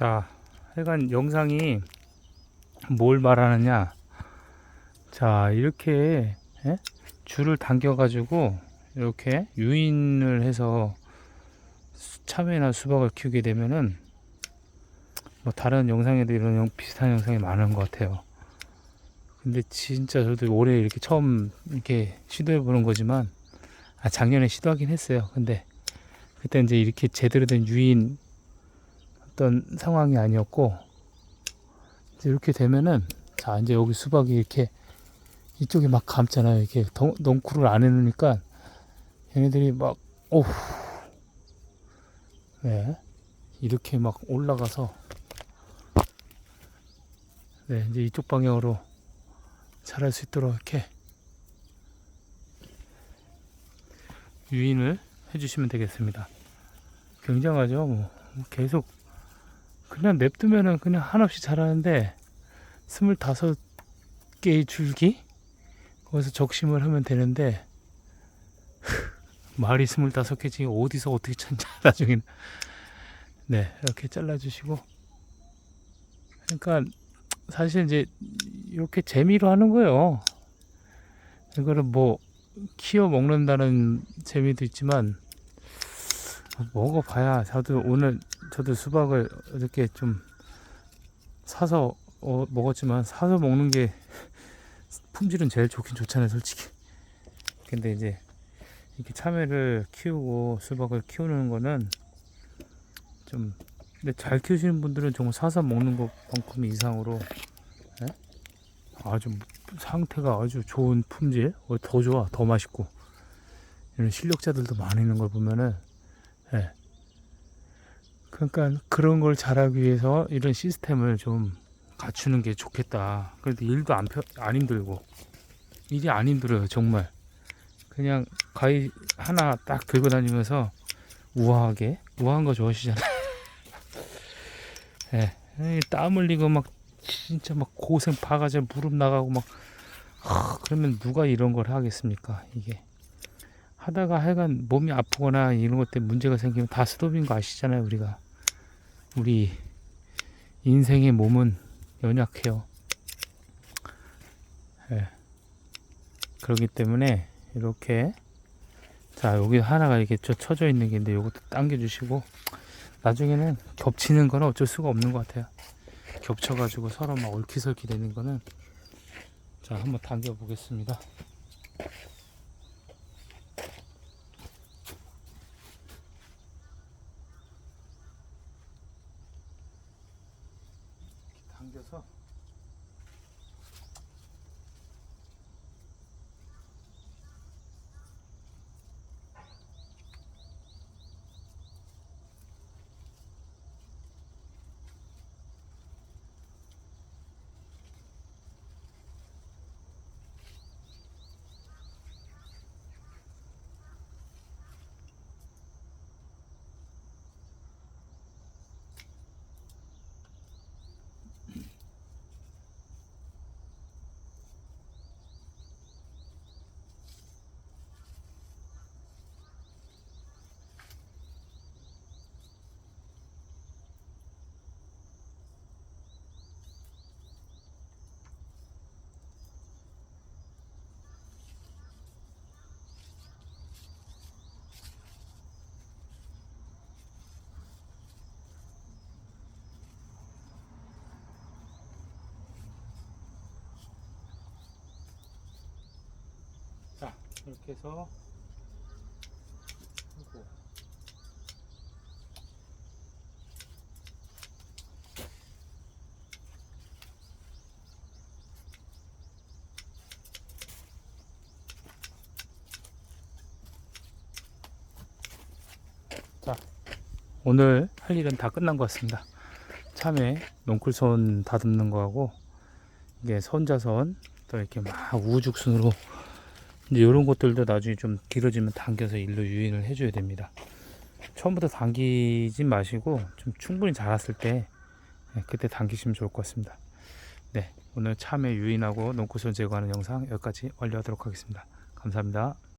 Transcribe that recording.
자, 하여간 영상이 뭘 말하느냐. 자, 이렇게 예? 줄을 당겨가지고 이렇게 유인을 해서 수- 참외나 수박을 키우게 되면은 뭐 다른 영상에도 이런 영- 비슷한 영상이 많은 것 같아요. 근데 진짜 저도 올해 이렇게 처음 이렇게 시도해 보는 거지만 아 작년에 시도하긴 했어요. 근데 그때 이제 이렇게 제대로 된 유인 어떤 상황이 아니었고 이렇게 되면은 자 이제 여기 수박이 이렇게 이쪽에 막 감잖아요. 이렇게 덩, 넝쿨을 안 해놓으니까 얘네들이 막 오우 네 이렇게 막 올라가서 네 이제 이쪽 방향으로 자랄 수 있도록 이렇게 유인을 해주시면 되겠습니다. 굉장하죠. 뭐 계속 그냥 냅두면은 그냥 한없이 자라는데 스물다섯 개의 줄기? 거기서 적심을 하면 되는데 말이 스물다섯 개지 어디서 어떻게 찾냐 나중에는 네 이렇게 잘라주시고. 그러니까 사실 이제 이렇게 재미로 하는 거예요. 이거를 뭐 키워 먹는다는 재미도 있지만 먹어봐야 저도 오늘 저도 수박을 이렇게 좀 사서 어, 먹었지만 사서 먹는 게 품질은 제일 좋긴 좋잖아요 솔직히 근데 이제 이렇게 참외를 키우고 수박을 키우는 거는 좀 근데 잘 키우시는 분들은 정말 사서 먹는 것만큼 이상으로 예? 아주 상태가 아주 좋은 품질 어, 더 좋아 더 맛있고 이런 실력자들도 많이 있는 걸 보면은 예. 그러니까 그런 걸 잘하기 위해서 이런 시스템을 좀 갖추는 게 좋겠다. 그래도 일도 안, 펴, 안 힘들고 일이 안 힘들어요 정말. 그냥 가위 하나 딱 들고 다니면서 우아하게 우아한 거 좋아하시잖아요. 예, 에이, 땀 흘리고 막 진짜 막 고생 바가지 무릎 나가고 막 하, 그러면 누가 이런 걸 하겠습니까 이게 하다가 하여간 몸이 아프거나 이런 것 때문에 문제가 생기면 다 스톱인 거 아시잖아요 우리가. 우리 인생의 몸은 연약해요. 예. 그렇기 때문에 이렇게 자 여기 하나가 이렇게 쳐- 쳐져 있는 게 있는데 이것도 당겨 주시고 나중에는 겹치는 거는 어쩔 수가 없는 것 같아요. 겹쳐 가지고 서로 막 얽히설키 되는 거는 자 한번 당겨 보겠습니다 당겨서 자 이렇게 해서 하고. 자 오늘 할 일은 다 끝난 것 같습니다. 참외 넝쿨선 다듬는 거하고 이게 손자선 또 이렇게 막 우죽순으로 이제 이런 것들도 나중에 좀 길어지면 당겨서 일로 유인을 해줘야 됩니다. 처음부터 당기지 마시고 좀 충분히 자랐을 때 네, 그때 당기시면 좋을 것 같습니다. 네, 오늘 참외 유인하고 농구선 제거하는 영상 여기까지 완료하도록 하겠습니다. 감사합니다.